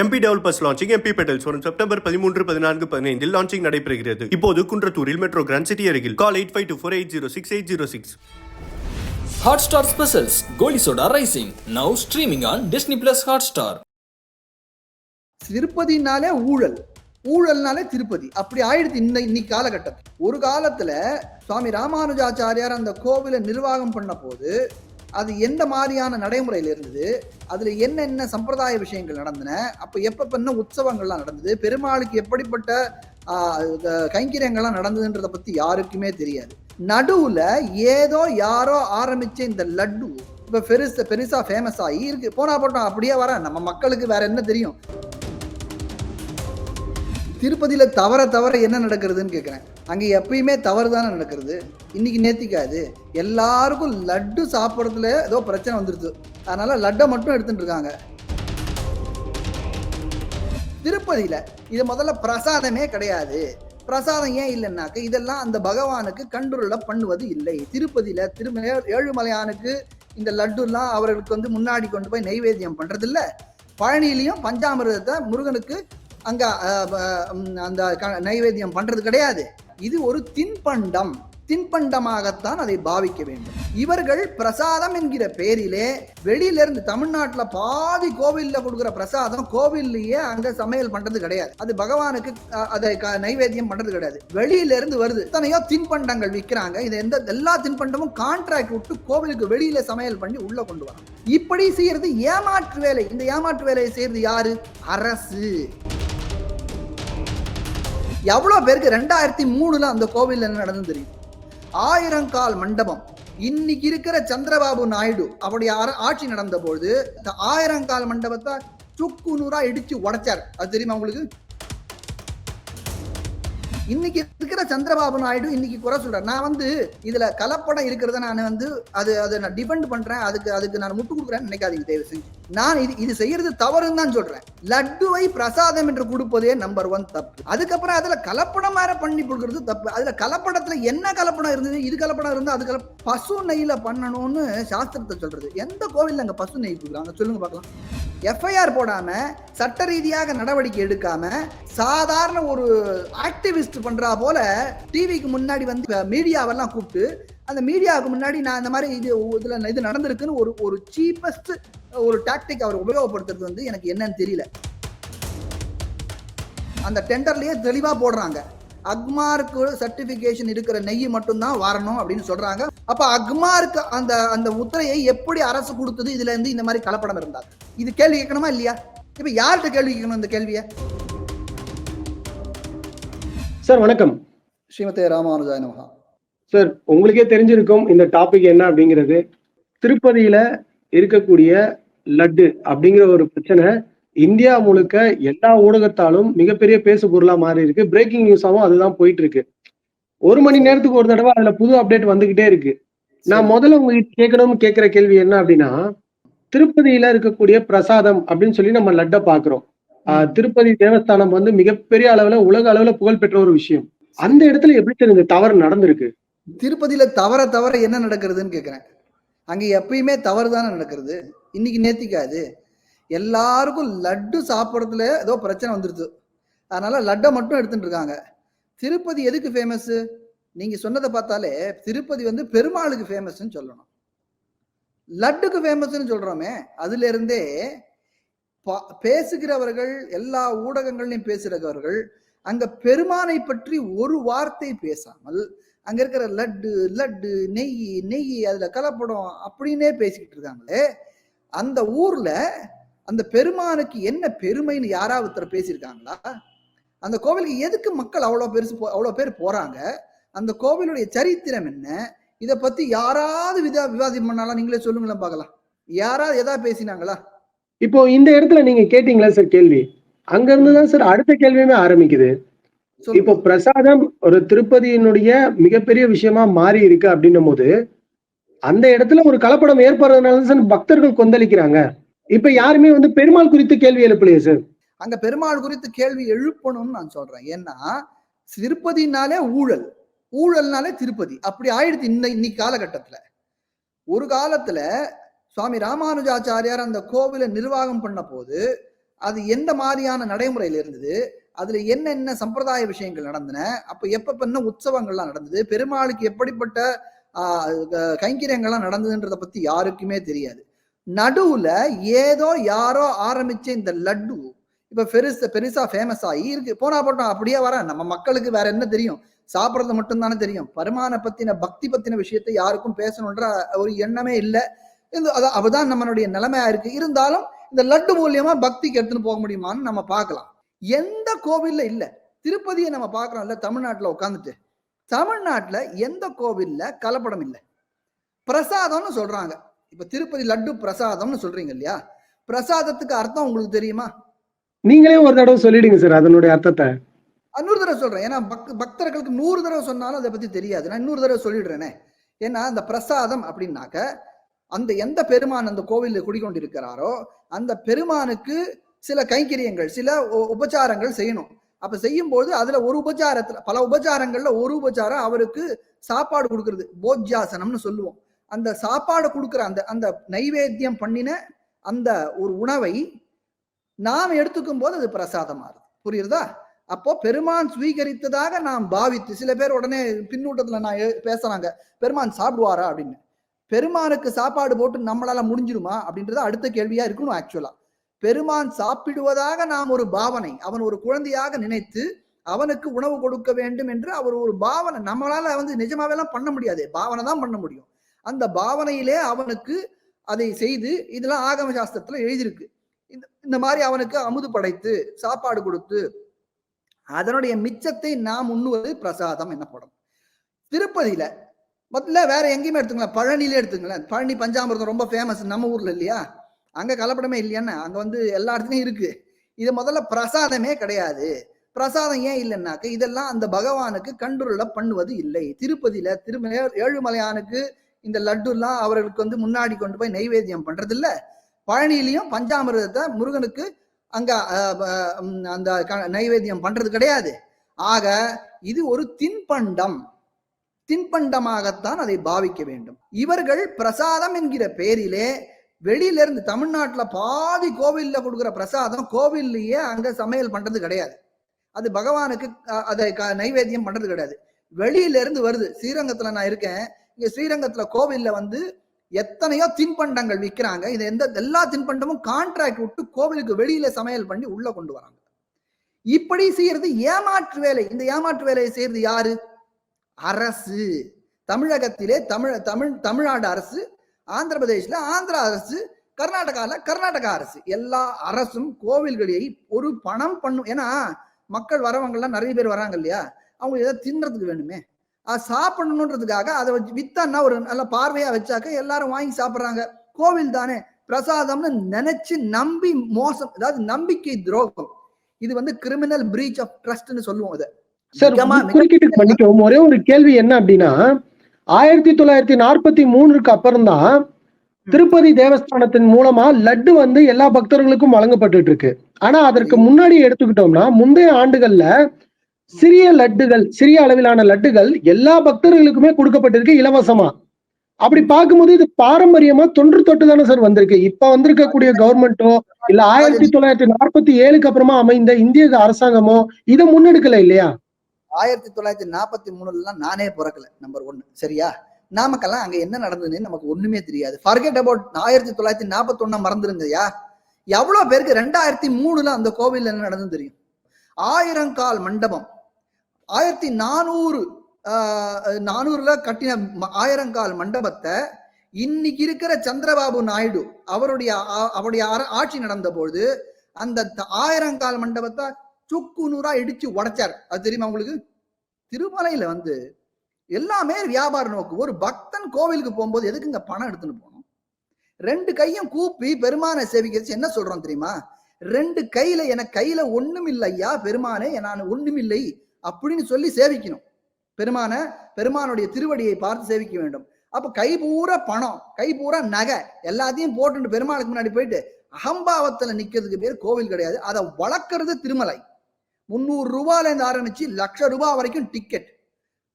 MP developers launching MP petals வரும் September பதிமூன்று பதினான்கு பதினைந்தில் லான்ச்சிங் நடைபெறுகிறது. இப்போது குன்றத்தூரில் மெட்ரோ கிராண்ட் சிட்டி அருகில். Call eight five two four eight zero six eight zero six Hotstar Specials Goli Soda Rising. Now streaming on Disney Plus Hotstar. திருப்பதினாலே ஊழல். ஊழல்னாலே திருப்பதி. அப்படி ஆயிடுச்சு இந்த இன்னைக்கு காலகட்டத்தில் ஒரு காலத்துல சுவாமி ராமானுஜாச்சாரியார் அந்த கோவிலை நிர்வாகம் பண்ண போது அது எந்த மாதிரியான நடைமுறையில் இருந்தது அதில் என்னென்ன சம்பிரதாய விஷயங்கள் நடந்தன அப்போ எப்போ என்ன உற்சவங்கள்லாம் நடந்தது பெருமாளுக்கு எப்படிப்பட்ட கைங்கரியங்கள்லாம் நடந்ததுன்றத பற்றி யாருக்குமே தெரியாது. நடுவில் ஏதோ யாரோ ஆரம்பித்த இந்த லட்டு இப்போ பெருசாக பெருசாக ஃபேமஸ் ஆகி இருக்கு. போனா போட்டோம் அப்படியே வர நம்ம மக்களுக்கு வேற என்ன தெரியும்? திருப்பதியில் தவற தவற என்ன நடக்கிறதுன்னு கேட்குறேன் அங்கே எப்பயுமே தவறு தானே நடக்கிறது. இன்னைக்கு நேத்திக்காது. எல்லாருக்கும் லட்டு சாப்பிட்றதுல ஏதோ பிரச்சனை வந்துடுது அதனால லட்டை மட்டும் எடுத்துட்டு இருக்காங்க. திருப்பதியில் இது முதல்ல பிரசாதமே கிடையாது. பிரசாதம் ஏன் இல்லைன்னாக்க இதெல்லாம் அந்த பகவானுக்கு கண்ட்ரோல்ல பண்ணுவது இல்லை. திருப்பதியில திருமலை ஏழுமலையானுக்கு இந்த லட்டுலாம் அவர்களுக்கு வந்து முன்னாடி கொண்டு போய் நைவேத்தியம் பண்றது இல்லை பழனியிலையும் பஞ்சாமிரதத்தை முருகனுக்கு அங்க அந்த க- நைவேத்தியம் பண்றது கிடையாது. இது ஒரு தின்பண்டம். தின்பண்டமாகத்தான் அதை பாவிக்க வேண்டும். இவர்கள் பிரசாதம் என்கிற பேரிலே வெளியிலிருந்து தமிழ்நாட்டில் பாதி கோவிலில் கொடுக்குற பிரசாதம் கோவில்லையே அங்க சமையல் பண்றது கிடையாது. அது பகவானுக்கு அதை க- நைவேத்தியம் பண்றது கிடையாது. வெளியிலிருந்து வருது. எத்தனையோ தின்பண்டங்கள் விற்கிறாங்க இது எந்த எல்லா தின்பண்டமும் கான்ட்ராக்ட் விட்டு கோவிலுக்கு வெளியில சமையல் பண்ணி உள்ள கொண்டு வராங்க. இப்படி செய்யறது ஏமாற்று வேலை. இந்த ஏமாற்று வேலையை செய்யறது யாரு? அரசு. எவ்வளோ பேருக்கு ரெண்டாயிரத்தி மூணுல அந்த கோவிலில் என்ன நடந்து தெரியும்? ஆயிரங்கால் மண்டபம். இன்னைக்கு இருக்கிற சந்திரபாபு நாயுடு அவருடைய ஆட்சி நடந்த பொழுது இந்த ஆயிரங்கால் மண்டபத்தை சுக்கு நூறா இடிச்சு உடைச்சார். அது தெரியுமா உங்களுக்கு? இன்னைக்கு இருக்கிற சந்திரபாபு நாயுடு இன்னைக்கு குறை சொல்றேன் நான் வந்து இதுல கலப்படம் இருக்கிறத நான் வந்து அது அதை நான் டிபெண்ட் பண்றேன். அதுக்கு அதுக்கு நான் முட்டு கொடுக்குறேன்னு நினைக்காதீங்க தயவு செஞ்சு. நான் இது இது செய்யறது தவறுன்னு தான் சொல்றேன். லட்டுவை பிரசாதம் என்று கொடுப்பதே நம்பர் ஒன் தப்பு. அதுக்கப்புறம் அதுல கலப்படம் வேற பண்ணி கொடுக்கறது தப்பு. அதுல கலப்படத்துல என்ன கலப்படம் இருந்தது? இது கலப்படம் இருந்தா அது பசு நெய்ல பண்ணணும்னு சாஸ்திரத்தை சொல்றது. எந்த கோவில்ல அங்க பசு நெய் கொடுக்குறாங்க? சொல்லுங்க பார்க்கலாம். எஃப்ஐஆர் போடாம சட்ட ரீதியாக நடவடிக்கை எடுக்காம சாதாரண ஒரு ஆக்டிவிஸ்ட் பண்றா போல டிவிக்கு முன்னாடி வந்து மீடியாவெல்லாம் கூப்பிட்டு அந்த மீடியாவுக்கு முன்னாடி நான் இந்த மாதிரி இது இதுல இது நடந்திருக்குன்னு ஒரு ஒரு சீப்பஸ்ட் ஒரு டாக்டிக் அவர் உபயோகப்படுத்துறது வந்து எனக்கு என்னன்னு தெரியல. அந்த டெண்டர்லயே தெளிவா போடுறாங்க. அக்மார்க்கு சர்டிபிகேஷன் இருக்கிற நெய் மட்டும்தான் வரணும் அப்படின்னு சொல்றாங்க. அப்ப அக்மார்க்கு அந்த அந்த முத்திரையை எப்படி அரசு கொடுத்தது? இதுல இருந்து இந்த மாதிரி கலப்படம் இருந்தால் இது கேள்வி கேட்கணுமா இல்லையா? இப்ப யார்கிட்ட கேள்வி கேட்கணும் இந்த கேள்வியை? சார் வணக்கம். ஸ்ரீமதே ராமானுஜாய நமகா சார் உங்களுக்கே தெரிஞ்சிருக்கும் இந்த டாபிக் என்ன அப்படிங்கிறது. திருப்பதியில இருக்கக்கூடிய லட்டு அப்படிங்கிற ஒரு பிரச்சனை இந்தியா முழுக்க எல்லா ஊடகத்தாலும் மிகப்பெரிய பேசு பொருளா மாறி இருக்கு. பிரேக்கிங் நியூஸாவும் அதுதான் போயிட்டு இருக்கு ஒரு மணி நேரத்துக்கு ஒரு தடவை அதுல புது அப்டேட் வந்துகிட்டே இருக்கு. நான் முதல்ல உங்ககிட்ட கேட்கணும்னு கேட்கிற கேள்வி என்ன அப்படின்னா திருப்பதியில இருக்கக்கூடிய பிரசாதம் அப்படின்னு சொல்லி நம்ம லட்டை பாக்குறோம் திருப்பதி தேவஸ்தானம் வந்து மிகப்பெரிய அளவுல உலக அளவுல புகழ்பெற்ற ஒரு விஷயம். அந்த இடத்துல எப்படி தெரிஞ்ச தவறு நடந்திருக்கு. திருப்பதியில தவற தவற என்ன நடக்கிறதுன்னு கேட்குறேன் அங்கே எப்பயுமே தவறு தானே நடக்கிறது. இன்னைக்கு நேத்திக்காது. எல்லாருக்கும் லட்டு சாப்பிட்றதுல ஏதோ பிரச்சனை வந்துடுது அதனால லட்டை மட்டும் எடுத்துட்டு இருக்காங்க. திருப்பதி எதுக்கு ஃபேமஸ்ஸு நீங்க சொன்னதை பார்த்தாலே திருப்பதி வந்து பெருமாளுக்கு ஃபேமஸ்ன்னு சொல்லணும். லட்டுக்கு ஃபேமஸ்ன்னு சொல்றோமே அதுல இருந்தே பா- பேசுகிறவர்கள் எல்லா ஊடகங்கள்லையும் பேசுகிறவர்கள் அங்க பெருமானை பற்றி ஒரு வார்த்தை பேசாமல் அங்க இருக்கிற லட்டு லட்டு நெய் நெய் அதுல கலப்படம் அப்படின்னே பேசிக்கிட்டு இருக்காங்களே. அந்த ஊர்ல அந்த பெருமானுக்கு என்ன பெருமைன்னு யாராவது ஒருத்தர் பேசியிருக்காங்களா? அந்த கோவிலுக்கு எதுக்கு மக்கள் அவ்வளோ பெருசு போ- அவ்வளோ பேர் போறாங்க? அந்த கோவிலுடைய சரித்திரம் என்ன? இதை பத்தி யாராவது விதா விவாதம் பண்ணாலும் நீங்களே சொல்லுங்களேன் பார்க்கலாம். யாராவது எதா பேசினாங்களா? இப்போ இந்த இடத்துல நீங்க கேட்டீங்களா சார் கேள்வி? அங்க இருந்து தான் சார் அடுத்த கேள்வியுமே ஆரம்பிக்குது. இப்போ பிரசாதம் ஒரு திருப்பதியினுடைய மிகப்பெரிய விஷயமா மாறி இருக்கு அப்படின்னும் போது அந்த இடத்துல ஒரு கலப்படம் ஏற்படுறதுனால பக்தர்கள் கொந்தளிக்கிறாங்க. இப்ப யாருமே வந்து பெருமாள் குறித்து கேள்வி எழுப்பலையே சார்? அங்க பெருமாள் குறித்து கேள்வி எழுப்பணும்னு நான் சொல்றேன். ஏன்னா திருப்பதினாலே ஊழல். ஊழல்னாலே திருப்பதி. அப்படி ஆயிடுச்சு இந்த இன்னைக்கு காலகட்டத்துல. ஒரு காலத்துல சுவாமி ராமானுஜாச்சாரியார் அந்த கோவிலை நிர்வாகம் பண்ண போது அது எந்த மாதிரியான நடைமுறையில இருந்தது? அதுல என்னென்ன சம்பிரதாய விஷயங்கள் நடந்தன? அப்ப எப்ப என்ன உற்சவங்கள்லாம் நடந்தது? பெருமாளுக்கு எப்படிப்பட்ட கைங்கரியங்கள்லாம் நடந்ததுன்றத பத்தி யாருக்குமே தெரியாது. நடுவுல ஏதோ யாரோ ஆரம்பிச்ச இந்த லட்டு இப்ப பெருச பெருசா ஃபேமஸ் ஆகி இருக்கு. போனா போட்டோம் அப்படியே வர நம்ம மக்களுக்கு வேற என்ன தெரியும்? சாப்பிட்றது மட்டும் தானே தெரியும். பருமான பத்தின பக்தி பத்தின விஷயத்தை யாருக்கும் பேசணுன்ற ஒரு எண்ணமே இல்லை. இந்த அதான் அதுதான் நம்மளுடைய நிலைமையா இருக்கு. இருந்தாலும் இந்த லட்டு மூலியமா பக்திக்கு எடுத்துன்னு போக முடியுமான்னு நம்ம பார்க்கலாம். எந்த கோவில்ல இல்ல. திருப்பதியை நம்ம பார்க்கறோம்ல தமிழ்நாட்டுல உட்காந்துட்டு தமிழ்நாட்டுல எந்த கோவில்ல கலப்படம் இல்லை. பிரசாதம்னு சொல்றாங்க. இப்ப திருப்பதி லட்டு பிரசாதம்னு சொல்றீங்க இல்லையா? பிரசாதத்துக்கு அர்த்தம் உங்களுக்கு தெரியுமா? நீங்களே ஒரு தடவை சொல்லிடுங்க சார் அதனுடைய அர்த்தத்தை. இன்னொரு தடவை சொல்றேன். ஏன்னா பக் பக்தர்களுக்கு நூறு தடவை சொன்னாலும் அதை பத்தி தெரியாது. நான் இன்னொரு தடவை சொல்லிடுறேனே. ஏன்னா அந்த பிரசாதம் அப்படின்னாக்க அந்த எந்த பெருமான் அந்த கோவிலில் குடிக்கொண்டிருக்கிறாரோ அந்த பெருமானுக்கு சில கைங்கரியங்கள் சில உபச்சாரங்கள் செய்யணும். அப்ப செய்யும்போது அதுல ஒரு உபச்சாரத்துல பல உபச்சாரங்கள்ல ஒரு உபச்சாரம் அவருக்கு சாப்பாடு கொடுக்கறது போஜ்யாசனம்னு சொல்லுவோம். அந்த சாப்பாடு கொடுக்குற அந்த அந்த நைவேத்தியம் பண்ணின அந்த ஒரு உணவை நாம் எடுத்துக்கும் போது அது பிரசாதமா புரியுறதா? அப்போ பெருமான் ஸ்வீகரித்ததாக நாம் பாவித்து சில பேர் உடனே பின்னூட்டத்துல நான் பேசுறாங்க பெருமான் சாப்பிடுவாரா? அப்படின்னு. பெருமானுக்கு சாப்பாடு போட்டு நம்மளால முடிஞ்சிருமா அப்படின்றது அடுத்த கேள்வியா இருக்கணும் ஆக்சுவலா பெருமான் சாப்பிடுவதாக நாம் ஒரு பாவனை. அவன் ஒரு குழந்தையாக நினைத்து அவனுக்கு உணவு கொடுக்க வேண்டும் என்று அவர் ஒரு பாவனை. நம்மளால வந்து நிஜமாவெல்லாம் பண்ண முடியாது. பாவனை தான் பண்ண முடியும். அந்த பாவனையிலே அவனுக்கு அதை செய்து இதெல்லாம் ஆகம சாஸ்திரத்துல எழுதியிருக்கு. இந்த இந்த மாதிரி அவனுக்கு அமுது படைத்து சாப்பாடு கொடுத்து அதனுடைய மிச்சத்தை நாம் உண்ணுவது பிரசாதம் என்னப்படும் திருப்பதியில முதல்ல வேற எங்கேயுமே எடுத்துங்களேன் பழனிலே எடுத்துக்கலாம் பழனி பஞ்சாமிர்தம் ரொம்ப ஃபேமஸ் நம்ம ஊர்ல இல்லையா? அங்க கலப்படமே இல்லையான்னு? அங்க வந்து எல்லா இடத்துலயும் இருக்கு. இது முதல்ல பிரசாதமே கிடையாது. பிரசாதம் ஏன் இல்லைன்னாக்க இதெல்லாம் அந்த பகவானுக்கு கண்டுருள பண்ணுவது இல்லை. திருப்பதியில திருமலை ஏழுமலையானுக்கு இந்த லட்டுலாம் அவர்களுக்கு வந்து முன்னாடி கொண்டு போய் நைவேத்தியம் பண்றது இல்ல பழனியிலையும் பஞ்சாமிர்தத்தை முருகனுக்கு அங்க அந்த க- நைவேத்தியம் பண்றது கிடையாது. ஆக இது ஒரு தின்பண்டம். தின்பண்டமாகத்தான் அதை பாவிக்க வேண்டும். இவர்கள் பிரசாதம் என்கிற பெயரிலே வெளியில இருந்து தமிழ்நாட்டுல பாதி கோவில்ல கொடுக்குற பிரசாதம் கோவில்லையே அங்க சமையல் பண்றது கிடையாது. அது பகவானுக்கு அதை க- நைவேத்தியம் பண்றது கிடையாது. வெளியில இருந்து வருது. ஸ்ரீரங்கத்துல நான் இருக்கேன். இங்க ஸ்ரீரங்கத்துல கோவில்ல வந்து எத்தனையோ தின்பண்டங்கள் விற்கிறாங்க இது எந்த எல்லா தின்பண்டமும் கான்ட்ராக்ட் விட்டு கோவிலுக்கு வெளியில சமையல் பண்ணி உள்ள கொண்டு வராங்க. இப்படி செய்யறது ஏமாற்று வேலை. இந்த ஏமாற்று வேலையை செய்யறது யாரு? அரசு. தமிழகத்திலே தமிழ் தமிழ் தமிழ்நாடு அரசு ஆந்திர பிரதேஷ்ல ஆந்திரா அரசு கர்நாடகால கர்நாடகா அரசு. எல்லா அரசும் கோவில்களை ஒரு பணம் பண்ணும். ஏன்னா மக்கள் வரவங்கெல்லாம் நிறைய பேர் வராங்க இல்லையா? அவங்க ஏதாவது தின்றதுக்கு வேணுமே. அது சாப்பிடணுன்றதுக்காக அதை வச்சு வித்தான்னா ஒரு நல்ல பார்வையா வச்சாக்க எல்லாரும் வாங்கி சாப்பிடுறாங்க. கோவில் தானே. பிரசாதம்னு நினைச்சு நம்பி மோசம் அதாவது நம்பிக்கை துரோகம். இது வந்து கிரிமினல் பிரீச் ஆஃப் ட்ரஸ்ட்னு சொல்லுவோம் இதை சார் ஒரே ஒரு கேள்வி என்ன அப்படின்னா ஆயிரத்தி தொள்ளாயிரத்தி நாற்பத்தி மூணுக்கு அப்புறம் தான் திருப்பதி தேவஸ்தானத்தின் மூலமா லட்டு வந்து எல்லா பக்தர்களுக்கும் வழங்கப்பட்டுட்டு இருக்கு ஆனா அதற்கு முன்னாடி எடுத்துக்கிட்டோம்னா முந்தைய ஆண்டுகள்ல சிறிய லட்டுகள் சிறிய அளவிலான லட்டுகள் எல்லா பக்தர்களுக்குமே கொடுக்கப்பட்டிருக்கு இலவசமா. அப்படி பார்க்கும்போது இது பாரம்பரியமா தொன்று தொட்டு தானே சார் வந்திருக்கு. இப்ப வந்திருக்கக்கூடிய கவர்மெண்ட்டோ இல்ல ஆயிரத்தி தொள்ளாயிரத்தி நாற்பத்தி ஏழுக்கு அப்புறமா அமைந்த இந்திய அரசாங்கமோ இதை முன்னெடுக்கல இல்லையா? ஆயிரத்தி தொள்ளாயிரத்தி நாற்பத்தி மூணுலாம் நானே பிறக்கல நம்பர் ஒன்னு சரியா? நாமக்கெல்லாம் அங்க என்ன நடந்ததுன்னு நமக்கு ஒண்ணுமே தெரியாது. ஃபர்கெட் அபவுட் ஆயிரத்தி தொள்ளாயிரத்தி நாற்பத்தி ஒண்ணு மறந்துருங்கய்யா. எவ்வளவு பேருக்கு ரெண்டாயிரத்தி மூணுல அந்த கோவில் என்ன நடந்தது தெரியும்? ஆயிரங்கால் மண்டபம். ஆயிரத்தி நானூறு நானூறுல கட்டின ஆயிரங்கால் மண்டபத்தை இன்னைக்கு இருக்கிற சந்திரபாபு நாயுடு அவருடைய அவருடைய ஆட்சி நடந்த பொழுது அந்த த- ஆயிரங்கால் மண்டபத்தை தூக்கு நூறா இடிச்சு உடைச்சார். அது தெரியுமா உங்களுக்கு? திருமலையில வந்து எல்லாமே வியாபார நோக்கு. ஒரு பக்தன் கோவிலுக்கு போகும்போது எதுக்குங்க பணம் எடுத்துன்னு போகணும்? ரெண்டு கையும் கூப்பி பெருமானை சேவிக்கிறது என்ன சொல்றோம் தெரியுமா? ரெண்டு கையில எனக்கு கையில ஒண்ணும் இல்லையா பெருமானே நான் ஒண்ணுமில்லை அப்படின்னு சொல்லி சேவிக்கணும். பெருமான பெருமானுடைய திருவடியை பார்த்து சேவிக்க வேண்டும். அப்ப கை பூரா பணம் கை பூரா நகை எல்லாத்தையும் போட்டுட்டு பெருமாளுக்கு முன்னாடி போயிட்டு அகம்பாவத்துல நிக்கிறதுக்கு பேர் கோவில் கிடையாது. அதை வளர்க்கறது திருமலை. முந்நூறு ரூபாயிலேருந்து ஆரம்பிச்சு லட்ச ரூபாய் வரைக்கும் டிக்கெட்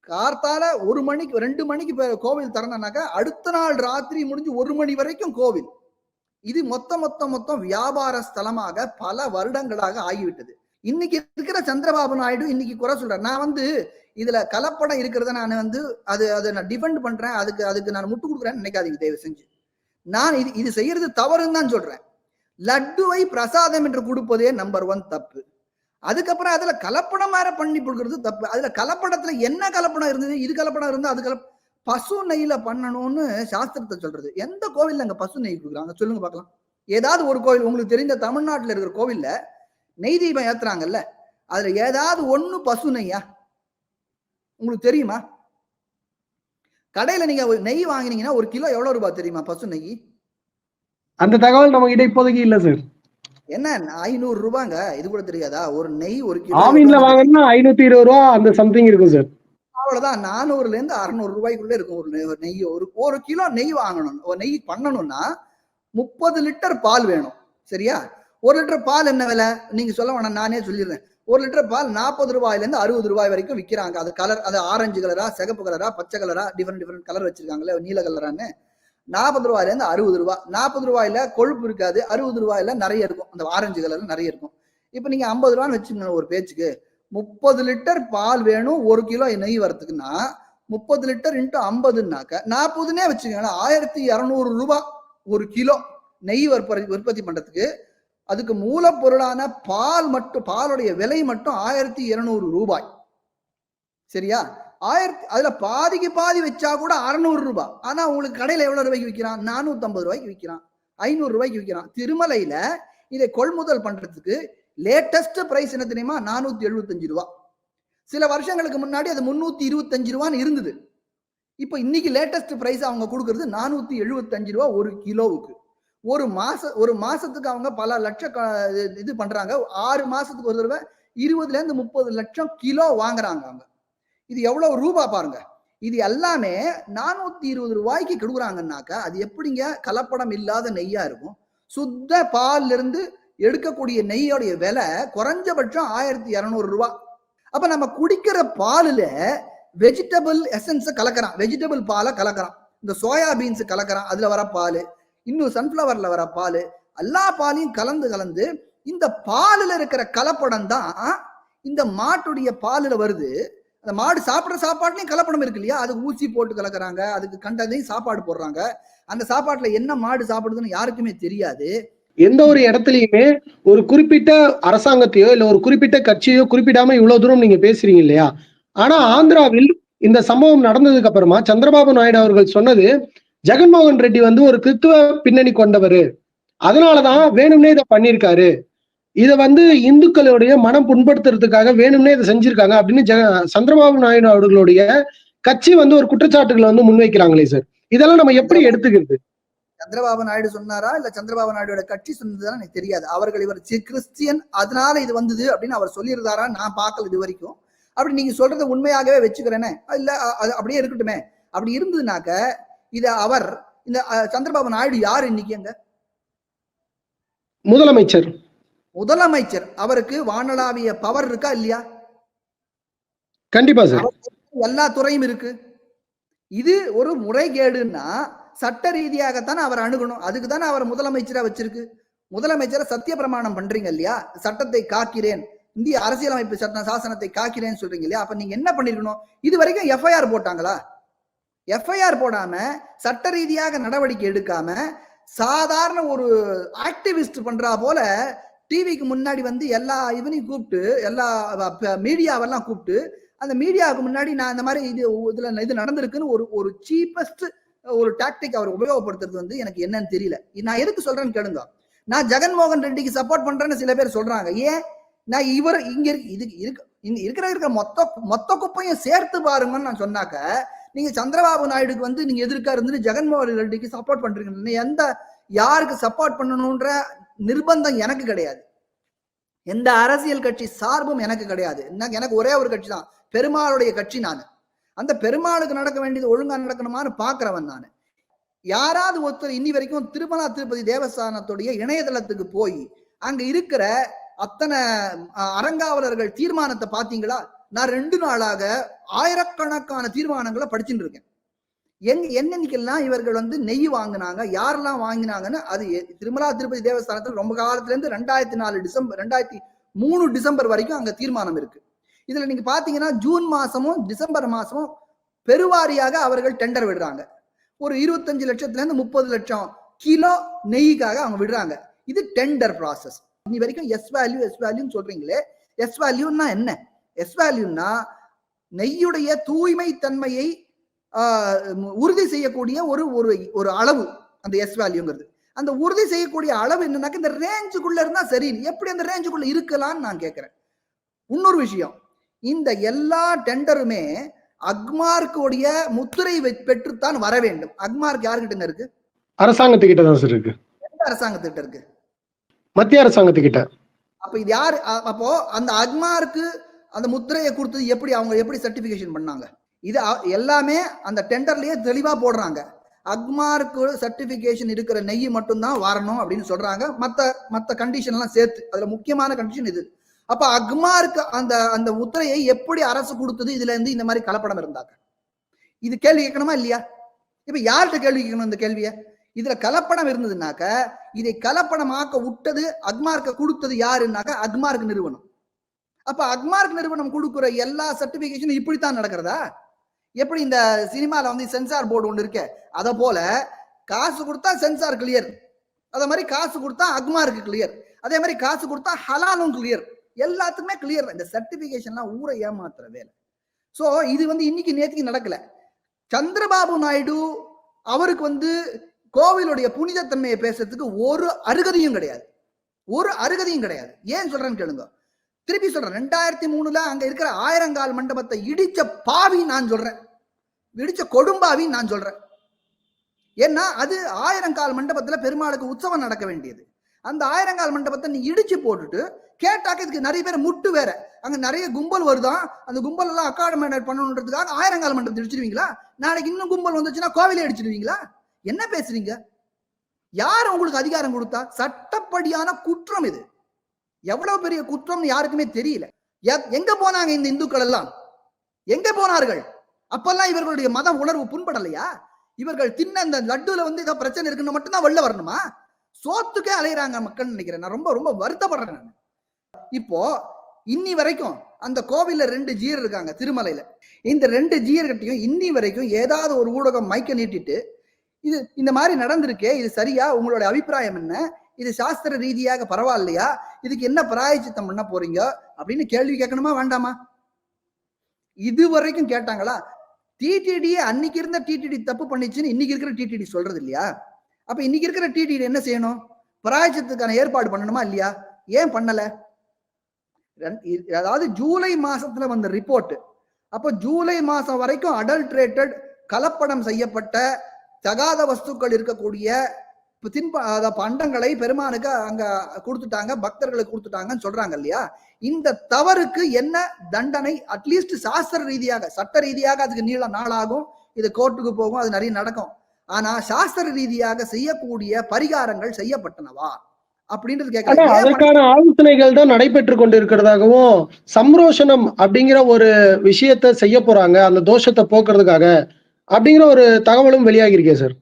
கார்த்தால ஒரு மணிக்கு ரெண்டு மணிக்கு கோவில் திறந்தனாக்கா அடுத்த நாள் ராத்திரி முடிஞ்சு ஒரு மணி வரைக்கும் கோவில். இது மொத்த மொத்த மொத்தம் வியாபார ஸ்தலமாக பல வருடங்களாக ஆகிவிட்டது. இன்னைக்கு இருக்கிற சந்திரபாபு நாயுடு இன்னைக்கு குறை சொல்றேன் நான் வந்து இதுல கலப்படம் இருக்கிறத நான் வந்து அது அதை நான் டிபெண்ட் பண்றேன். அதுக்கு அதுக்கு நான் முட்டு கொடுக்குறேன்னு நினைக்காதீங்க தயவு செஞ்சு. நான் இது இது செய்யறது தவறுன்னு தான் சொல்றேன். லட்டுவை பிரசாதம் என்று கொடுப்பதே நம்பர் ஒன் தப்பு. அதுக்கப்புறம் அதுல கலப்படம் வேற பண்ணி கொடுக்கறது தப்பு. அதுல கலப்படத்துல என்ன கலப்படம் இருந்தது? இது கலப்படம் இருந்தா அது கலப் பசு நெய்யில் பண்ணணும்னு சாஸ்திரத்தை சொல்றது. எந்த கோவில்ல அங்க பசு நெய் கொடுக்குறாங்க? சொல்லுங்க பார்க்கலாம். ஏதாவது ஒரு கோவில் உங்களுக்கு தெரிந்த தமிழ்நாட்டில் இருக்கிற கோவில்ல நெய் தீபம் ஏத்துறாங்கல்ல அதுல ஏதாவது ஒண்ணு பசு நெய்யா? உங்களுக்கு தெரியுமா? கடையில நீங்க நெய் வாங்கினீங்கன்னா ஒரு கிலோ எவ்வளவு ரூபாய் தெரியுமா பசு நெய் அந்த தகவல் நம்ம கிட்ட இப்போதைக்கு இல்ல சார். என்ன ஐநூறு ரூபாங்க? இது கூட தெரியாதா? ஒரு நெய் ஒரு கிலோ ஆவின்ல வாங்கினா ஐநூத்தி இருபது ரூபா அந்த சம்திங் இருக்கும் சார் அவ்வளவுதான். நானூறுல இருந்து அறுநூறு ரூபாய்க்குள்ள இருக்கும் ஒரு நெய். ஒரு ஒரு கிலோ நெய் வாங்கணும். ஒரு நெய் பண்ணணும்னா முப்பது லிட்டர் பால் வேணும். சரியா? ஒரு லிட்டர் பால் என்ன விலை? நீங்க சொல்ல வேணாம் நானே சொல்லிடுறேன். ஒரு லிட்டர் பால் நாற்பது ரூபாயில இருந்து அறுபது ரூபாய் வரைக்கும் விற்கிறாங்க. அது கலர் அது ஆரஞ்சு கலரா சிகப்பு கலரா பச்சை கலரா டிஃப்ரெண்ட் டிஃப்ரெண்ட் கலர் வச்சிருக்காங்கல்ல நீல கலரான்னு நாற்பது ரூபாயிலேருந்து அறுபது ரூபா. நாற்பது ரூபாயில கொழுப்பு இருக்காது அறுபது ரூபாயில நிறைய இருக்கும். அந்த ஆரஞ்சு கலர்ல நிறைய இருக்கும். இப்போ நீங்க ஐம்பது ரூபான்னு வச்சுக்கோங்க ஒரு பேச்சுக்கு. முப்பது லிட்டர் பால் வேணும் ஒரு கிலோ நெய் வரத்துக்குன்னா முப்பது லிட்டர் இன்ட்டு ஐம்பதுனாக்க நாற்பதுனே வச்சுக்கோங்களேன் ஆயிரத்தி இரநூறு ரூபா ஒரு கிலோ நெய் உற்பத்தி உற்பத்தி பண்றதுக்கு அதுக்கு மூலப்பொருளான பால் மட்டும் பாலுடைய விலை மட்டும் ஆயிரத்தி இருநூறு ரூபாய். சரியா? ஆயிரத்தி அதுல பாதிக்கு பாதி வச்சா கூட அறநூறு ரூபாய் ஆனா உங்களுக்கு கடையில எவ்வளவு ரூபாய்க்கு விற்கிறான் நானூத்தி ஐம்பது ரூபாய்க்கு விற்கிறான் ஐநூறு ரூபாய்க்கு விற்கிறான் திருமலையில இதை கொள்முதல் பண்றதுக்கு லேட்டஸ்ட் பிரைஸ் என்ன தெரியுமா? நானூத்தி எழுபத்தஞ்சு ரூபா. சில வருஷங்களுக்கு முன்னாடி அது முன்னூத்தி இருபத்தஞ்சு ரூபான்னு இருந்தது. இப்போ இன்னைக்கு லேட்டஸ்ட் பிரைஸ் அவங்க கொடுக்கறது நானூத்தி எழுபத்தஞ்சு ரூபா ஒரு கிலோவுக்கு. ஒரு மாச ஒரு மாசத்துக்கு அவங்க பல லட்சம் க- இது பண்றாங்க. ஆறு மாசத்துக்கு ஒரு தடவை இருபதுல இருந்து முப்பது லட்சம் கிலோ வாங்குறாங்க அவங்க. இது எவ்வளவு ரூபா பாருங்க. இது எல்லாமே நானூத்தி இருபது ரூபாய்க்கு கெடுக்குறாங்கன்னாக்கா அது எப்படிங்க? கலப்படம் இல்லாத நெய்யா இருக்கும். சுத்த பால்ல இருந்து எடுக்கக்கூடிய நெய்யோடைய விலை குறைஞ்சபட்சம் ஆயிரத்தி இரநூறு ரூபா. அப்ப நம்ம குடிக்கிற பாலுல வெஜிடபிள் எசன்ஸை கலக்கிறான். வெஜிடபிள் பாலை கலக்கிறான். இந்த சோயா பீன்ஸ் கலக்கிறான். அதுல வர பால் இன்னும் சன்ஃப்ளவர்ல வர பால் எல்லா பாலையும் கலந்து கலந்து இந்த பாலில் இருக்கிற கலப்படம் தான் இந்த மாட்டுடைய பாலில் வருது. அந்த மாடு சாப்பிட்ற சாப்பாட்டுலயும் கலப்படம் இருக்கு இல்லையா? அதுக்கு ஊசி போட்டு கலக்குறாங்க அதுக்கு கண்டதையும் சாப்பாடு போடுறாங்க. அந்த சாப்பாட்டுல என்ன மாடு சாப்பிடுதுன்னு யாருக்குமே தெரியாது. எந்த ஒரு இடத்துலயுமே ஒரு குறிப்பிட்ட அரசாங்கத்தையோ இல்ல ஒரு குறிப்பிட்ட கட்சியோ குறிப்பிடாம இவ்வளவு தூரம் நீங்க பேசுறீங்க இல்லையா? ஆனா ஆந்திராவில் இந்த சம்பவம் நடந்ததுக்கு அப்புறமா சந்திரபாபு நாயுடு அவர்கள் சொன்னது ஜெகன்மோகன் ரெட்டி வந்து ஒரு கிறித்துவ பின்னணி கொண்டவர். அதனாலதான் வேணும்னே இதை பண்ணியிருக்காரு. இதை வந்து இந்துக்களுடைய மனம் புண்படுத்துறதுக்காக வேணும்னே இதை செஞ்சிருக்காங்க அப்படின்னு ஜெக சந்திரபாபு நாயுடு அவர்களுடைய கட்சி வந்து ஒரு குற்றச்சாட்டுகளை வந்து முன்வைக்கிறாங்களே சார். இதெல்லாம் நம்ம எப்படி எடுத்துக்கிறது? சந்திரபாபு நாயுடு சொன்னாரா? இல்ல சந்திரபாபு நாயுடோட கட்சி சொன்னதுதான் எனக்கு தெரியாது. அவர்கள் இவர் கிறிஸ்டியன் அதனால இது வந்தது அப்படின்னு அவர் சொல்லியிருந்தாரா? நான் பார்க்கல இது வரைக்கும். அப்படி நீங்க சொல்றத உண்மையாகவே வச்சுக்கிறேனே. இல்ல அப்படியே இருக்கட்டுமே. அப்படி இருந்ததுனாக்க இத அவர் இந்த சந்திரபாபு நாயுடு யார் இன்னைக்கு அங்க? முதலமைச்சர். முதலமைச்சர் அவருக்கு வானளாவிய பவர் இருக்கா இல்லையா? கண்டிப்பா சார். எல்லா துறையும் இருக்கு. இது ஒரு முறைகேடுன்னா சட்ட ரீதியாகத்தானே அவர் அணுகணும். அதுக்கு தானே அவர் முதலமைச்சரா வச்சிருக்கு. முதலமைச்சரை சத்திய பிரமாணம் பண்றீங்க இல்லையா? சட்டத்தை காக்கிறேன். இந்திய அரசியலமைப்பு சட்ட சாசனத்தை காக்கிறேன்னு சொல்றீங்க இல்லையா? அப்ப நீங்க என்ன பண்ணிருக்கணும்? இது வரைக்கும் எஃப்ஐஆர் போட்டாங்களா? எஃப்ஐஆர் போடாம சட்ட ரீதியாக நடவடிக்கை எடுக்காம சாதாரண ஒரு ஆக்டிவிஸ்ட் பண்றா போல டிவிக்கு முன்னாடி வந்து எல்லா இவனையும் கூப்பிட்டு எல்லா மீடியாவெல்லாம் கூப்பிட்டு அந்த மீடியாவுக்கு முன்னாடி நான் இந்த மாதிரி இது இதுல இது நடந்திருக்குன்னு ஒரு ஒரு சீப்பஸ்ட் ஒரு டாக்டிக் அவர் உபயோகப்படுத்துறது வந்து எனக்கு என்னன்னு தெரியல. நான் எதுக்கு சொல்றேன்னு கேளுங்க. நான் ஜெகன்மோகன் ரெட்டிக்கு சப்போர்ட் பண்றேன்னு சில பேர் சொல்றாங்க. ஏன்? நான் இவர் இங்க இருக்கு இது இருக்கு இங்க இருக்கிற இருக்கிற மொத்த மொத்த குப்பையும் சேர்த்து பாருங்கன்னு நான் சொன்னாக்க நீங்க சந்திரபாபு நாயுடுக்கு வந்து நீங்க எதிர்க்கா இருந்து ஜெகன்மோகன் ரெட்டிக்கு சப்போர்ட் பண்றீங்க எந்த யாருக்கு சப்போர்ட் பண்ணணும்ன்ற நிர்பந்தம் எனக்கு கிடையாது. எந்த அரசியல் கட்சி சார்பும் எனக்கு கிடையாது. என்ன- எனக்கு ஒரே ஒரு கட்சி தான். பெருமாளுடைய கட்சி நான். அந்த பெருமாளுக்கு நடக்க வேண்டியது ஒழுங்கா நடக்கணுமான்னு பாக்குறவன் நான். யாராவது ஒருத்தர் இன்னி வரைக்கும் திருமலா திருப்பதி தேவஸ்தானத்துடைய இணையதளத்துக்கு போய் அங்க இருக்கிற அத்தனை அரங்காவலர்கள் அறங்காவலர்கள் தீர்மானத்தை பாத்தீங்களா நான் ரெண்டு நாளாக ஆயிரக்கணக்கான தீர்மானங்களை படிச்சுட்டு இருக்கேன். எங் என்னன்னைக்கெல்லாம் இவர்கள் வந்து நெய் வாங்கினாங்க யாரெல்லாம் வாங்கினாங்கன்னு அது திருமலா திருப்பதி தேவஸ்தானத்தில் ரொம்ப காலத்துலேருந்து ரெண்டாயிரத்தி நாலு டிசம்பர் ரெண்டாயிரத்தி மூணு டிசம்பர் வரைக்கும் அங்கே தீர்மானம் இருக்கு. இதில் நீங்க பாத்தீங்கன்னா ஜூன் மாசமும் டிசம்பர் மாசமும் பெருவாரியாக அவர்கள் டெண்டர் விடுறாங்க. ஒரு இருபத்தஞ்சு லட்சத்துலேருந்து முப்பது லட்சம் கிலோ நெய்க்காக அவங்க விடுறாங்க. இது டெண்டர் ப்ராசஸ் இன்னி வரைக்கும் எஸ் வேல்யூ எஸ் வேல்யூன்னு சொல்றீங்களே எஸ் வேல்யூன்னா என்ன? எஸ் வேல்யூன்னா நெய்யுடைய தூய்மை தன்மையை உறுதி செய்யக்கூடிய ஒரு ஒரு ஒரு அளவு அந்த எஸ் வேல்யூங்கிறது அந்த உறுதி செய்யக்கூடிய அளவு என்னன்னாக்க இந்த ரேஞ்சுக்குள்ள இருந்தா சரி எப்படி அந்த ரேஞ்சுக்குள்ள இருக்கலாம்னு நான் கேட்கிறேன். இன்னொரு விஷயம் இந்த எல்லா டெண்டருமே அக்மார்க்குடைய முத்திரை பெற்றுத்தான் வர வேண்டும். அக்மார்க் யாருக்கிட்டங்க இருக்கு? அரசாங்கத்துக்கிட்ட தான் சார் இருக்கு. எந்த அரசாங்கத்திட்ட இருக்கு? மத்திய அரசாங்கத்துக்கிட்ட. அப்ப இது யாரு அப்போ அந்த அக்மாருக்கு அந்த முத்திரையை கொடுத்தது எப்படி அவங்க எப்படி சர்டிபிகேஷன் பண்ணாங்க? இது எல்லாமே அந்த டெண்டர்லயே தெளிவா போடுறாங்க. அக்மாருக்கு சர்டிபிகேஷன் இருக்கிற நெய் மட்டும்தான் வரணும் அப்படின்னு சொல்றாங்க. மற்ற மற்ற கண்டிஷன் எல்லாம் சேர்த்து அதுல முக்கியமான கண்டிஷன் இது. அப்ப அக்மாருக்கு அந்த அந்த உத்தரையை எப்படி அரசு கொடுத்தது? இதுல இருந்து இந்த மாதிரி கலப்படம் இருந்தாங்க. இது கேள்வி கேட்கணுமா இல்லையா? இப்ப யார்கிட்ட கேள்வி கேட்கணும் இந்த கேள்வியை? இதுல கலப்படம் இருந்ததுனாக்க இதை கலப்படமாக்க விட்டது அக்மார்க்க கொடுத்தது யாருன்னாக்க அக்மார்க் நிறுவனம். அப்ப அக்மார்க் நிறுவனம் கொடுக்குற எல்லா சர்டிபிகேஷனும் இப்படித்தான் நடக்கிறதா? எப்படி இந்த சினிமால வந்து சென்சார் போர்டு ஒன்று இருக்கு? அதை போல காசு கொடுத்தா சென்சார் கிளியர் அதே மாதிரி காசு கொடுத்தா அக்மார்க்கு கிளியர் அதே மாதிரி காசு கொடுத்தா ஹலாலும் கிளியர் எல்லாத்துக்குமே கிளியர் இந்த சர்டிபிகேஷன்லாம் ஊரை ஏமாத்துற வேலை. ஸோ இது வந்து இன்னைக்கு நேற்றுக்கு நடக்கல. சந்திரபாபு நாயுடு அவருக்கு வந்து கோவிலுடைய புனிதத்தன்மையை பேசுறதுக்கு ஒரு அருகதையும் கிடையாது. ஒரு அருகதையும் கிடையாது. ஏன் சொல்றேன்னு கேளுங்க. திருப்பி சொல்றேன். ரெண்டாயிரத்தி மூணுல அங்க இருக்கிற ஆயிரங்கால் மண்டபத்தை இடிச்ச பாவி நான் சொல்றேன். விடிச்ச கொடும்பாவின்னு நான் சொல்றேன். ஏன்னா அது ஆயிரங்கால் மண்டபத்துல பெருமாளுக்கு உற்சவம் நடக்க வேண்டியது. அந்த ஆயிரங்கால் மண்டபத்தை நீ இடிச்சு போட்டுட்டு கேட்டாக்க இதுக்கு நிறைய பேர் முட்டு வேற. அங்க நிறைய கும்பல் வருதான் அந்த கும்பல் எல்லாம் அக்காடமேட் பண்ணணுன்றதுக்காக ஆயிரங்கால் மண்டபத்தை இடிச்சிடுவீங்களா நாளைக்கு இன்னும் கும்பல் வந்துச்சுன்னா கோவிலே அடிச்சிடுவீங்களா என்ன பேசுறீங்க? யார் உங்களுக்கு அதிகாரம் கொடுத்தா? சட்டப்படியான குற்றம் இது. எவ்வளவு பெரிய குற்றம்னு யாருக்குமே தெரியல. எங்க போனாங்க இந்த இந்துக்கள் எல்லாம்? எங்க போனார்கள்? அப்பெல்லாம் இவர்களுடைய மத உணர்வு புண்படலையா? இவர்கள் தின்ன அந்த லட்டுல வந்து ஏதோ பிரச்சனை இருக்குன்னு மட்டும்தான் வெளில வரணுமா? சோத்துக்கே அலையிறாங்க மக்கள் நினைக்கிறேன். நான் ரொம்ப ரொம்ப வருத்தப்படுறேன் நான். இப்போ இன்னி வரைக்கும் அந்த கோவில்ல ரெண்டு ஜீர் இருக்காங்க திருமலையில. இந்த ரெண்டு ஜீர்கிட்டையும் இன்னி வரைக்கும் ஏதாவது ஒரு ஊடகம் மைக்க நீட்டிட்டு இது இந்த மாதிரி நடந்திருக்கே இது சரியா? உங்களோட அபிப்பிராயம் என்ன? இது சாஸ்திர ரீதியாக பரவாயில்லையா? இதுக்கு என்ன பிராயச்சித்தம் பண்ண போறீங்க? அப்படின்னு கேள்வி கேட்கணுமா வேண்டாமா? இது வரைக்கும் கேட்டாங்களா? டிடிடி அன்னைக்கு இருந்த டிடிடி தப்பு பண்ணிச்சுன்னு இன்னைக்கு இருக்கிற டிடிடி சொல்றது இல்லையா? அப்ப இன்னைக்கு இருக்கிற டிடிடி என்ன செய்யணும்? பிராயச்சத்துக்கான ஏற்பாடு பண்ணணுமா இல்லையா? ஏன் பண்ணல? அதாவது ஜூலை மாசத்துல வந்த ரிப்போர்ட் அப்ப ஜூலை மாசம் வரைக்கும் அடல்ட்ரேட்டட் கலப்படம் செய்யப்பட்ட தகாத வஸ்துக்கள் இருக்கக்கூடிய அத பண்டங்களை பெருமானுக்கு அங்க கொடுத்துட்டாங்க பக்தர்களுக்கு கொடுத்துட்டாங்கன்னு சொல்றாங்க இல்லையா? இந்த தவறுக்கு என்ன தண்டனை? அட்லீஸ்ட் சாஸ்திர ரீதியாக சட்ட ரீதியாக அதுக்கு நீள நாளாகும் இது கோர்ட்டுக்கு போகும் அது நிறைய நடக்கும். ஆனா சாஸ்திர ரீதியாக செய்யக்கூடிய பரிகாரங்கள் செய்யப்பட்டனவா? அப்படின்றது ஆனா கேட்கல ஏன் பண்ண- அதற்கான ஆலோசனைகள் தான் நடைபெற்று கொண்டிருக்கிறதாகவும் சம்ரோஷனம் அப்படிங்கிற ஒரு விஷயத்த செய்ய போறாங்க அந்த தோஷத்தை போக்குறதுக்காக அப்படிங்கிற ஒரு தகவலும் வெளியாகி இருக்கே சார்.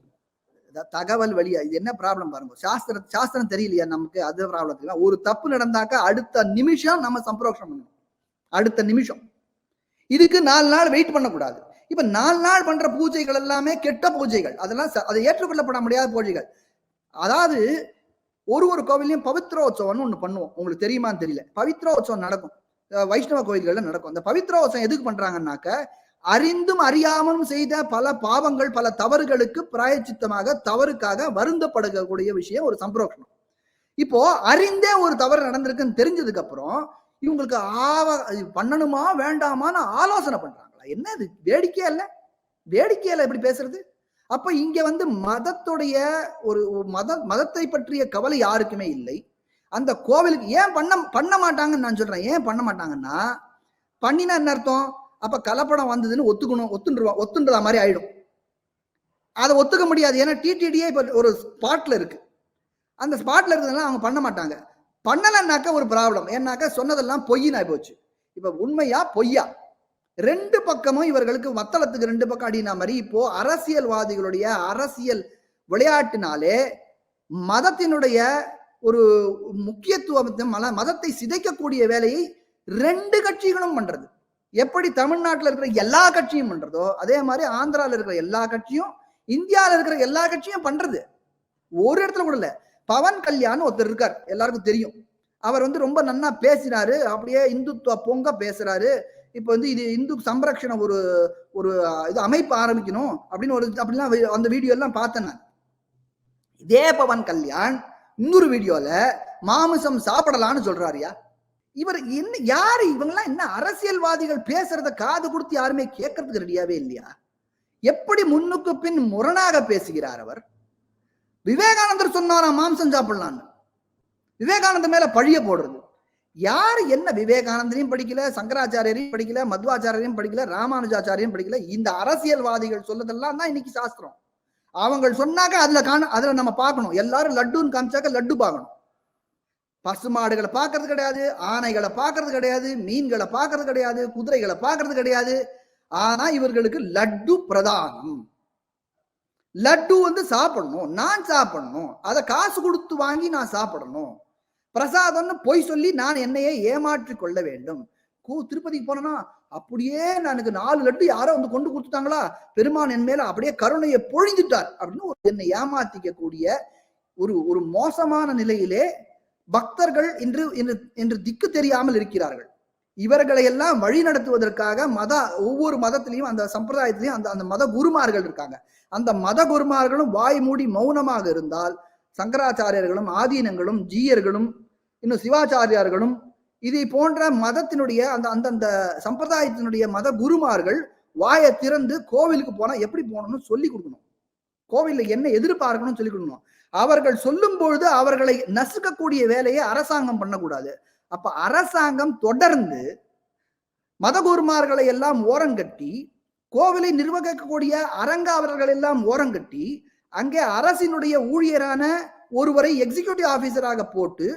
தகவல் வழியா இது என்ன ப்ராப்ளம் பாருங்க. சாஸ்திர சாஸ்திரம் தெரியலையா நமக்கு? அது ப்ராப்ளம் தெரியல ஒரு தப்பு நடந்தாக்கா அடுத்த நிமிஷம் நம்ம சம்பரோஷம் பண்ணணும். அடுத்த நிமிஷம். இதுக்கு நாலு நாள் வெயிட் பண்ணக்கூடாது. இப்ப நாலு நாள் பண்ற பூஜைகள் எல்லாமே கெட்ட பூஜைகள். அதெல்லாம் ச- அதை ஏற்றுக்கொள்ளப்பட முடியாத பூஜைகள். அதாவது ஒரு ஒரு கோவிலையும் பவித்ரோத்சவம்னு ஒன்று பண்ணுவோம். உங்களுக்கு தெரியுமான்னு தெரியல. பவித்ரோத்சவம் நடக்கும். வைஷ்ணவ கோயில்கள்ல நடக்கும். அந்த பவித்ரோத்சவம் எதுக்கு பண்றாங்கன்னாக்க அறிந்தும் அறியாமலும் செய்த பல பாவங்கள் பல தவறுகளுக்கு பிராயச்சித்தமாக தவறுக்காக வருந்தப்படக்கூடிய விஷயம் ஒரு சம்பரோஷணம் இப்போ அறிந்தே ஒரு தவறு நடந்திருக்குன்னு தெரிஞ்சதுக்கு அப்புறம் இவங்களுக்கு ஆவ பண்ணணுமா வேண்டாமான்னு ஆலோசனை பண்றாங்களா? என்ன இது? வேடிக்கையா இல்ல? வேடிக்கையில எப்படி இப்படி பேசுறது? அப்ப இங்க வந்து மதத்துடைய ஒரு ஒரு மத மதத்தை பற்றிய கவலை யாருக்குமே இல்லை. அந்த கோவிலுக்கு ஏன் பண்ண பண்ண மாட்டாங்கன்னு நான் சொல்றேன். ஏன் பண்ண மாட்டாங்கன்னா பண்ணினா என்ன அர்த்தம்? அப்ப கலப்படம் வந்ததுன்னு ஒத்துக்கணும் ஒத்துண்டுருவா ஒத்துன்றதா மாதிரி ஆயிடும். அதை ஒத்துக்க முடியாது. ஏன்னா டிடிடியே இப்ப ஒரு ஸ்பாட்ல இருக்கு. அந்த ஸ்பாட்ல இருக்கிறதெல்லாம் அவங்க பண்ண மாட்டாங்க. பண்ணலைன்னாக்கா ஒரு ப்ராப்ளம் ஏன்னாக்கா சொன்னதெல்லாம் பொய்னா போச்சு இப்ப உண்மையா பொய்யா? ரெண்டு பக்கமும் இவர்களுக்கு வத்தளத்துக்கு ரெண்டு பக்கம் அடினா மாதிரி இப்போ அரசியல்வாதிகளுடைய அரசியல் விளையாட்டினாலே மதத்தினுடைய ஒரு முக்கியத்துவத்தை மல மதத்தை சிதைக்கக்கூடிய வேலையை ரெண்டு கட்சிகளும் பண்றது. எப்படி தமிழ்நாட்டில் இருக்கிற எல்லா கட்சியும் பண்றதோ அதே மாதிரி ஆந்திரால இருக்கிற எல்லா கட்சியும் இந்தியாவில் இருக்கிற எல்லா கட்சியும் பண்றது. ஒரு இடத்துல கூட இல்ல. பவன் கல்யாண் ஒருத்தர் இருக்கார். எல்லாருக்கும் தெரியும். அவர் வந்து ரொம்ப நன்னா பேசினாரு. அப்படியே இந்துத்துவ பொங்க பேசுறாரு. இப்போ வந்து இது இந்து சம்ரக்ஷண ஒரு ஒரு இது அமைப்பு ஆரம்பிக்கணும் அப்படின்னு ஒரு அப்படிலாம் அந்த வீடியோ எல்லாம் பார்த்தேன் நான். இதே பவன் கல்யாண் இன்னொரு வீடியோல மாமிசம் சாப்பிடலான்னு சொல்றாருயா இவர் என்ன யாரு? இவங்கெல்லாம் என்ன அரசியல்வாதிகள் பேசுறத காது கொடுத்து யாருமே கேட்கறதுக்கு ரெடியாவே இல்லையா? எப்படி முன்னுக்கு பின் முரணாக பேசுகிறார் அவர்? விவேகானந்தர் சொன்னாராம் மாம்சம் சாப்பிடலான்னு. விவேகானந்தர் மேல பழிய போடுறது. யார் என்ன விவேகானந்தரையும் படிக்கல சங்கராச்சாரியரையும் படிக்கல மத்வாச்சாரியரையும் படிக்கல ராமானுஜாச்சாரியும் படிக்கல இந்த அரசியல்வாதிகள் சொல்லதெல்லாம் தான் இன்னைக்கு சாஸ்திரம். அவங்க சொன்னாக்க அதுல காண அதுல நம்ம பார்க்கணும். எல்லாரும் லட்டுன்னு காமிச்சாக்க லட்டு பார்க்கணும். பசுமாடுகளை பார்க்கறது கிடையாது ஆனைகளை பார்க்கறது கிடையாது மீன்களை பார்க்கறது கிடையாது குதிரைகளை பார்க்கறது கிடையாது. ஆனா இவர்களுக்கு லட்டு பிரதானம். லட்டு வந்து சாப்பிடணும் நான் சாப்பிடணும் அதை காசு கொடுத்து வாங்கி நான் சாப்பிடணும். பிரசாதம்னு பொய் சொல்லி நான் என்னையே ஏமாற்றி கொள்ள வேண்டும். கூ திருப்பதிக்கு போனேன்னா அப்படியே நான் எனக்கு நாலு லட்டு யாரோ வந்து கொண்டு கொடுத்துட்டாங்களா? பெருமான் என் மேல அப்படியே கருணையை பொழிந்துட்டார் அப்படின்னு ஒரு என்னை ஏமாத்திக்க கூடிய ஒரு ஒரு மோசமான நிலையிலே பக்தர்கள் இன்று இன்று திக்கு தெரியாமல் இருக்கிறார்கள். இவர்களை எல்லாம் வழி நடத்துவதற்காக மத ஒவ்வொரு மதத்திலையும் அந்த சம்பிரதாயத்திலையும் அந்த அந்த மத குருமார்கள் இருக்காங்க. அந்த மத குருமார்களும் வாய் மூடி மௌனமாக இருந்தால் சங்கராச்சாரியர்களும் ஆதீனங்களும் ஜீயர்களும் இன்னும் சிவாச்சாரியார்களும் இதை போன்ற மதத்தினுடைய அந்த அந்தந்த சம்பிரதாயத்தினுடைய மத குருமார்கள் வாயை திறந்து கோவிலுக்கு போனா எப்படி போகணும்னு சொல்லி கொடுக்கணும். கோவில்ல என்ன எதிர்பார்க்கணும்னு சொல்லி கொடுக்கணும். அவர்கள் சொல்லும் பொழுது அவர்களை நசுக்கக்கூடிய வேலையை அரசாங்கம் பண்ணக்கூடாது. அப்ப அரசாங்கம் தொடர்ந்து மதகுருமார்களை எல்லாம் ஓரங்கட்டி கோவிலை நிர்வகிக்கக்கூடிய அரங்காவலர்கள் எல்லாம் ஓரங்கட்டி அங்கே அரசினுடைய ஊழியரான ஒருவரை எக்ஸிகியூட்டிவ் ஆபீசராக போட்டு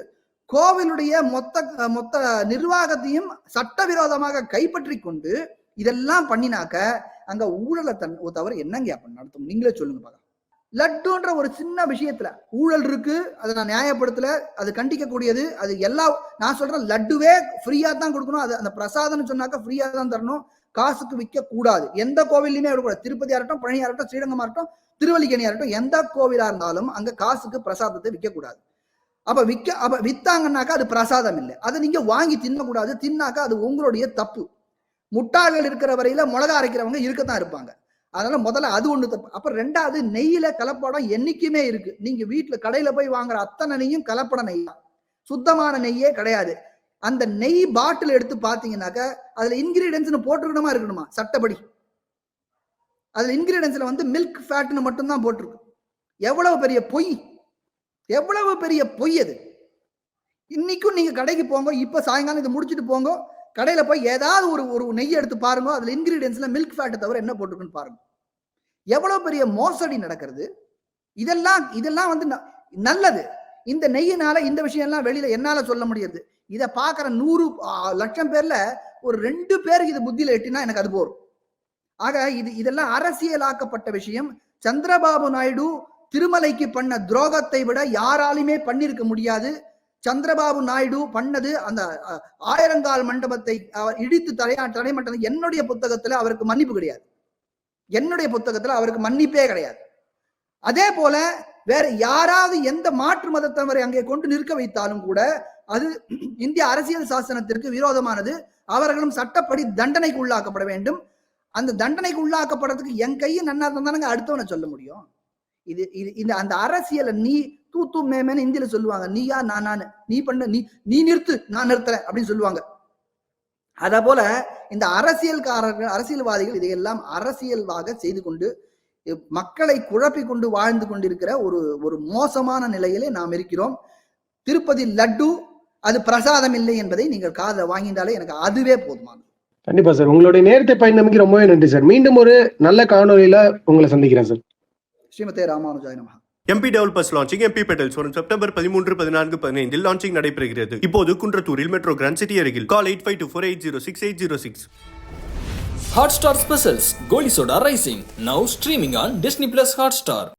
கோவிலுடைய மொத்த மொத்த நிர்வாகத்தையும் சட்டவிரோதமாக கைப்பற்றி கொண்டு இதெல்லாம் பண்ணினாக்க அங்க ஊழலை தன் தவிர என்னங்க அப்ப நடத்தும் நீங்களே சொல்லுங்க பார்க்கலாம் லட்டுன்ற ஒரு சின்ன விஷயத்துல ஊழல் இருக்கு அதை நான் நியாயப்படுத்தல அது கண்டிக்கக்கூடியது அது எல்லா நான் சொல்றேன் லட்டுவே ஃப்ரீயா தான் கொடுக்கணும் அது அந்த பிரசாதம்னு சொன்னாக்க ஃப்ரீயா தான் தரணும் காசுக்கு விற்க கூடாது எந்த கோவில்லையுமே விடக்கூடாது. திருப்பதியா இருக்கட்டும் பழனியா இருக்கட்டும் ஸ்ரீரங்கமா இருக்கட்டும் திருவல்லிக்கணியா இருக்கட்டும் எந்த கோவிலா இருந்தாலும் அங்க காசுக்கு பிரசாதத்தை விற்க கூடாது அப்ப விற்க அப்ப வித்தாங்கன்னாக்கா அது பிரசாதம் இல்லை. அதை நீங்க வாங்கி தின்னக்கூடாது. தின்னாக்கா அது உங்களுடைய தப்பு. முட்டாள்கள் இருக்கிற வரையில மிளகா அரைக்கிறவங்க இருக்கத்தான் இருப்பாங்க. அதனால முதல்ல அது ஒண்ணு தப்பு. அப்ப ரெண்டாவது நெய்யில கலப்படம் என்னைக்குமே இருக்கு. நீங்க வீட்டுல கடையில போய் வாங்குற அத்தனை நெய்யும் கலப்பட நெய் தான். சுத்தமான நெய்யே கிடையாது. அந்த நெய் பாட்டில் எடுத்து பாத்தீங்கன்னாக்க அதுல இன்கிரீடியன்ஸ் போட்டுக்கணுமா இருக்கணுமா? சட்டப்படி. அதுல இன்கிரீடியன்ஸ்ல வந்து மில்க் ஃபேட்னு மட்டும்தான் போட்டிருக்கு. எவ்வளவு பெரிய பொய்? எவ்வளவு பெரிய பொய் அது? இன்னைக்கும் நீங்க கடைக்கு போங்க இப்ப சாயங்காலம் இதை முடிச்சுட்டு போங்க கடையில் போய் ஏதாவது ஒரு ஒரு நெய் எடுத்து பாருங்க அதில் இன்கிரீடியன்ஸில் மில்க் ஃபேட்டை தவிர என்ன போட்டிருக்குன்னு பாருங்க. எவ்வளோ பெரிய மோசடி நடக்கிறது? இதெல்லாம் இதெல்லாம் வந்து ந- நல்லது. இந்த நெய்யினால இந்த விஷயம்லாம் வெளியில என்னால சொல்ல முடியாது. இதை பார்க்குற நூறு லட்சம் பேர்ல ஒரு ரெண்டு பேருக்கு இது புத்தியில எட்டினா எனக்கு அது போரும். ஆக இது இதெல்லாம் அரசியலாக்கப்பட்ட விஷயம். சந்திரபாபு நாயுடு திருமலைக்கு பண்ண துரோகத்தை விட யாராலுமே பண்ணிருக்க முடியாது. சந்திரபாபு நாயுடு பண்ணது அந்த ஆயிரங்கால் மண்டபத்தை அவர் இடித்து தலை தடைமட்டம் என்னுடைய புத்தகத்துல அவருக்கு மன்னிப்பு கிடையாது. என்னுடைய புத்தகத்துல அவருக்கு மன்னிப்பே கிடையாது. அதே போல வேற யாராவது எந்த மாற்று மதத்தவரை அங்கே கொண்டு நிற்க வைத்தாலும் கூட அது இந்திய அரசியல் சாசனத்திற்கு விரோதமானது. அவர்களும் சட்டப்படி தண்டனைக்கு உள்ளாக்கப்பட வேண்டும். அந்த தண்டனைக்கு உள்ளாக்கப்படுறதுக்கு என் கையும் நன்னா இருந்தானுங்க அடுத்தவனை சொல்ல முடியும். இது இது இந்த அந்த அரசியலை நீ தூ தூ மேமேன்னு இந்தியில சொல்லுவாங்க. நீயா நான் நானு. நீ பண்ண நீ நீ நிறுத்து நான் நிறுத்துறேன் அப்படின்னு சொல்லுவாங்க. அத போல இந்த அரசியல்காரர்கள் அரசியல்வாதிகள் இதையெல்லாம் அரசியல்வாக செய்து கொண்டு மக்களை குழப்பி கொண்டு வாழ்ந்து கொண்டிருக்கிற ஒரு ஒரு மோசமான நிலையிலே நாம் இருக்கிறோம். திருப்பதி லட்டு அது பிரசாதம் இல்லை என்பதை நீங்கள் காதை வாங்கிட்டாலே எனக்கு அதுவே போதுமானது. கண்டிப்பா சார். உங்களுடைய நேரத்தை பயந்தமைக்கு ரொம்பவே நன்றி சார். மீண்டும் ஒரு நல்ல காணொலியில உங்களை சந்திக்கிறேன் சார். ஸ்ரீமதே ராமானுஜாய MP developers launching MP petals வரும் செப்டம்பர் பதிமூன்று பதினான்கு பதினைந்தில் லான்ச்சிங் நடைபெறுகிறது. இப்போது குன்றத்தூரில் மெட்ரோ கிராண்ட் சிட்டி அருகில். Call eight five two four eight zero six eight zero six Hotstar specials Goli Soda rising now streaming on Disney plus Hotstar